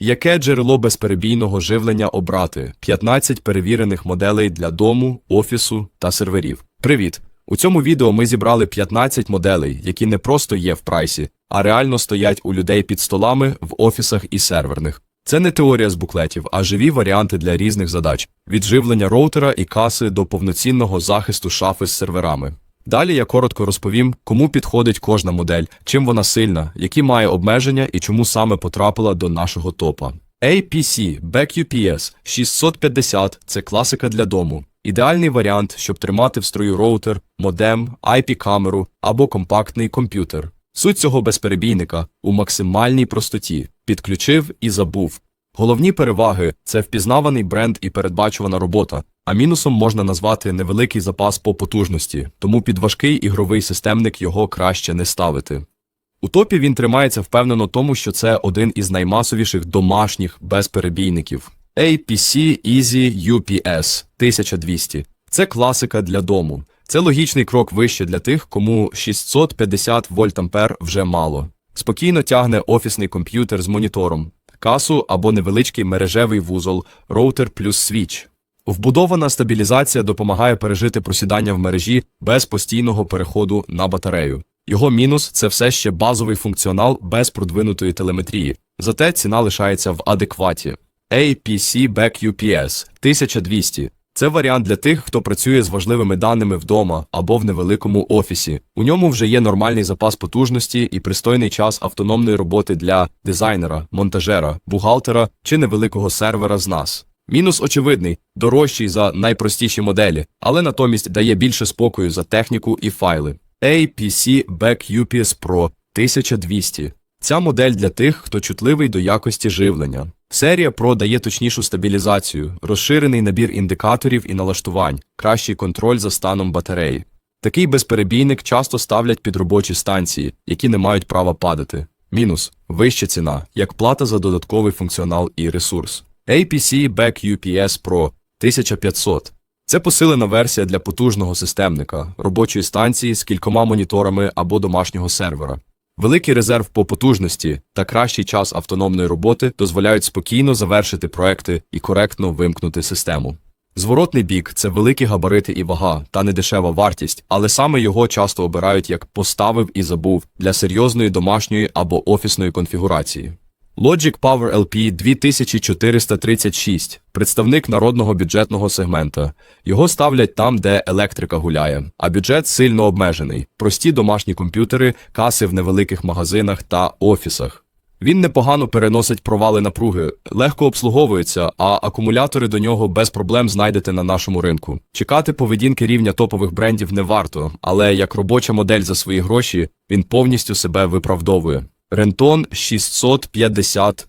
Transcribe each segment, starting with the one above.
Яке джерело безперебійного живлення обрати? 15 перевірених моделей для дому, офісу та серверів. Привіт! У цьому відео ми зібрали 15 моделей, які не просто є в прайсі, а реально стоять у людей під столами в офісах і серверних. Це не теорія з буклетів, а живі варіанти для різних задач від живлення роутера і каси до повноцінного захисту шафи з серверами. Далі я коротко розповім, кому підходить кожна модель, чим вона сильна, які має обмеження і чому саме потрапила до нашого топа. APC BackUPS 650 це класика для дому. Ідеальний варіант, щоб тримати в строю роутер, модем, IP-камеру або компактний комп'ютер. Суть цього безперебійника у максимальній простоті. Підключив і забув. Головні переваги це впізнаваний бренд і передбачувана робота, а мінусом можна назвати невеликий запас по потужності, тому під важкий ігровий системник його краще не ставити. У топі він тримається впевнено тому, що це один із наймасовіших домашніх безперебійників. APC Easy UPS 1200. Це класика для дому. Це логічний крок вище для тих, кому 650 вольтампер вже мало. Спокійно тягне офісний комп'ютер з монітором, касу або невеличкий мережевий вузол, роутер плюс свіч. Вбудована стабілізація допомагає пережити просідання в мережі без постійного переходу на батарею. Його мінус це все ще базовий функціонал без продвинутої телеметрії, зате ціна лишається в адекваті. APC Back UPS 1200 це варіант для тих, хто працює з важливими даними вдома або в невеликому офісі. У ньому вже є нормальний запас потужності і пристойний час автономної роботи для дизайнера, монтажера, бухгалтера чи невеликого сервера з нас. Мінус очевидний, дорожчий за найпростіші моделі, але натомість дає більше спокою за техніку і файли. APC Back UPS Pro 1200 Ця модель для тих, хто чутливий до якості живлення. Серія Pro дає точнішу стабілізацію, розширений набір індикаторів і налаштувань, кращий контроль за станом батареї. Такий безперебійник часто ставлять під робочі станції, які не мають права падати. Мінус вища ціна, як плата за додатковий функціонал і ресурс. APC Back UPS Pro 1500 це посилена версія для потужного системника, робочої станції з кількома моніторами або домашнього сервера. Великий резерв по потужності та кращий час автономної роботи дозволяють спокійно завершити проекти і коректно вимкнути систему. Зворотний бік це великі габарити і вага та недешева вартість, але саме його часто обирають як поставив і забув для серйозної домашньої або офісної конфігурації. Logic Power LP 2436 представник народного бюджетного сегмента. Його ставлять там, де електрика гуляє, а бюджет сильно обмежений. Прості домашні комп'ютери, каси в невеликих магазинах та офісах. Він непогано переносить провали напруги, легко обслуговується, а акумулятори до нього без проблем знайдете на нашому ринку. Чекати поведінки рівня топових брендів не варто, але як робоча модель за свої гроші він повністю себе виправдовує. Рентон 650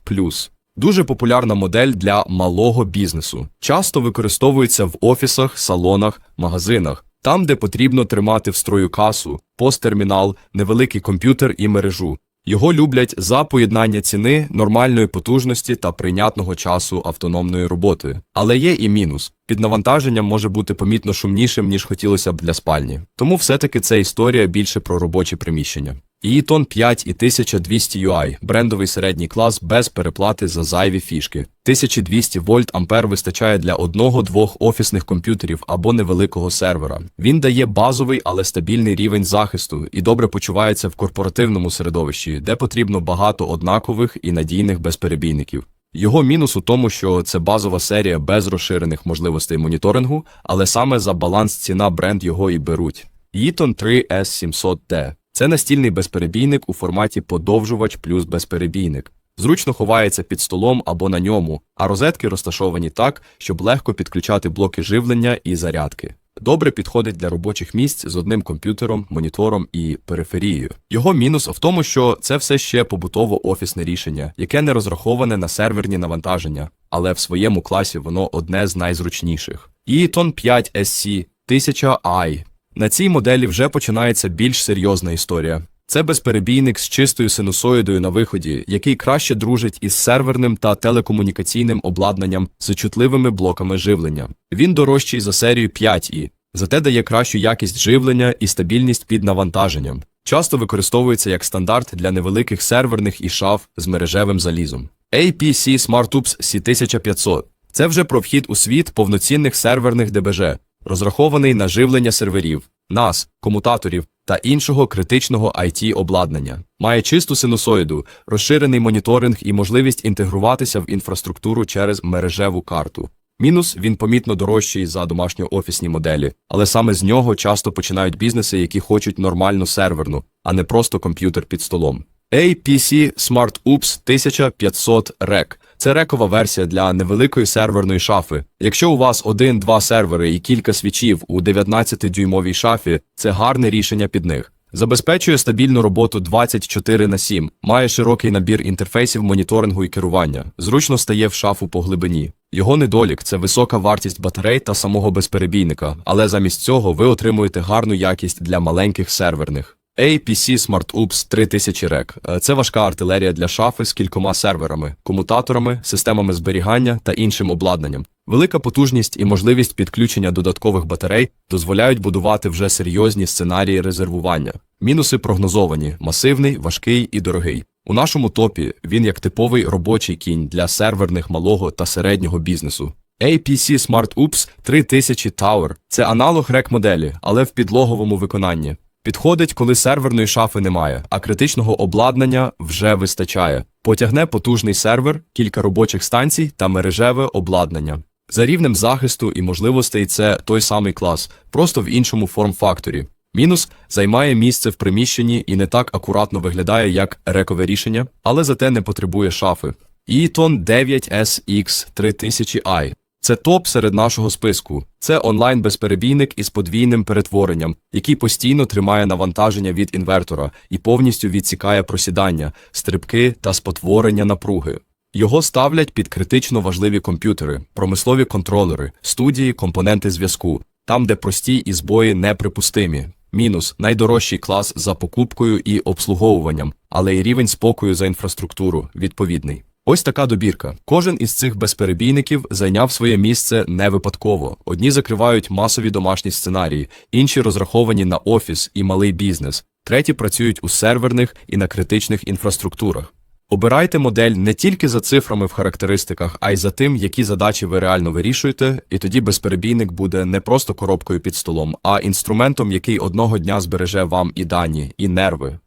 Дуже популярна модель для малого бізнесу. Часто використовується в офісах, салонах, магазинах, там, де потрібно тримати в строю касу, посттермінал, невеликий комп'ютер і мережу. Його люблять за поєднання ціни, нормальної потужності та прийнятного часу автономної роботи. Але є і мінус. Під навантаженням може бути помітно шумнішим, ніж хотілося б для спальні. Тому все-таки це історія більше про робочі приміщення. Eaton 5 і 1200 UI – брендовий середній клас без переплати за зайві фішки. 1200 вольт ампер вистачає для одного-двох офісних комп'ютерів або невеликого сервера. Він дає базовий, але стабільний рівень захисту і добре почувається в корпоративному середовищі, де потрібно багато однакових і надійних безперебійників. Його мінус у тому, що це базова серія без розширених можливостей моніторингу, але саме за баланс ціна бренд його і беруть. Eaton 3 S700D це настільний безперебійник у форматі подовжувач плюс безперебійник. Зручно ховається під столом або на ньому, а розетки розташовані так, щоб легко підключати блоки живлення і зарядки. Добре підходить для робочих місць з одним комп'ютером, монітором і периферією. Його мінус в тому, що це все ще побутово-офісне рішення, яке не розраховане на серверні навантаження, але в своєму класі воно одне з найзручніших. Eaton 5 SC 1000i на цій моделі вже починається більш серйозна історія. Це безперебійник з чистою синусоїдою на виході, який краще дружить із серверним та телекомунікаційним обладнанням з чутливими блоками живлення. Він дорожчий за серію 5i, зате дає кращу якість живлення і стабільність під навантаженням. Часто використовується як стандарт для невеликих серверних і шаф з мережевим залізом. APC SmartUps C1500 – це вже про вхід у світ повноцінних серверних ДБЖ, розрахований на живлення серверів, NAS, комутаторів та іншого критичного IT обладнання. Має чисту синусоїду, розширений моніторинг і можливість інтегруватися в інфраструктуру через мережеву карту. Мінус він помітно дорожчий за домашньоофісні моделі, але саме з нього часто починають бізнеси, які хочуть нормальну серверну, а не просто комп'ютер під столом. APC SmartUps 1500 REC – це рекова версія для невеликої серверної шафи. Якщо у вас один-два сервери і кілька свічів у 19-дюймовій шафі, це гарне рішення під них. Забезпечує стабільну роботу 24 на 7, має широкий набір інтерфейсів моніторингу і керування, зручно стає в шафу по глибині. Його недолік це висока вартість батарей та самого безперебійника, але замість цього ви отримуєте гарну якість для маленьких серверних. APC SmartUps 3000 REC – це важка артилерія для шафи з кількома серверами, комутаторами, системами зберігання та іншим обладнанням. Велика потужність і можливість підключення додаткових батарей дозволяють будувати вже серйозні сценарії резервування. Мінуси прогнозовані: масивний, важкий і дорогий. У нашому топі він як типовий робочий кінь для серверних малого та середнього бізнесу. APC SmartUps 3000 Tower – це аналог рек моделі, але в підлоговому виконанні. Підходить, коли серверної шафи немає, а критичного обладнання вже вистачає. Потягне потужний сервер, кілька робочих станцій та мережеве обладнання. За рівнем захисту і можливостей це той самий клас, просто в іншому форм-факторі. Мінус займає місце в приміщенні і не так акуратно виглядає, як рекове рішення, але зате не потребує шафи. Eaton 9SX 3000i це топ серед нашого списку. Це онлайн-безперебійник із подвійним перетворенням, який постійно тримає навантаження від інвертора і повністю відсікає просідання, стрибки та спотворення напруги. Його ставлять під критично важливі комп'ютери, промислові контролери, студії, компоненти зв'язку, там, де прості і збої неприпустимі. Мінус найдорожчий клас за покупкою і обслуговуванням, але й рівень спокою за інфраструктуру відповідний. Ось така добірка. Кожен із цих безперебійників зайняв своє місце не випадково. Одні закривають масові домашні сценарії, інші розраховані на офіс і малий бізнес, треті працюють у серверних і на критичних інфраструктурах. Обирайте модель не тільки за цифрами в характеристиках, а й за тим, які задачі ви реально вирішуєте, і тоді безперебійник буде не просто коробкою під столом, а інструментом, який одного дня збереже вам і дані, і нерви.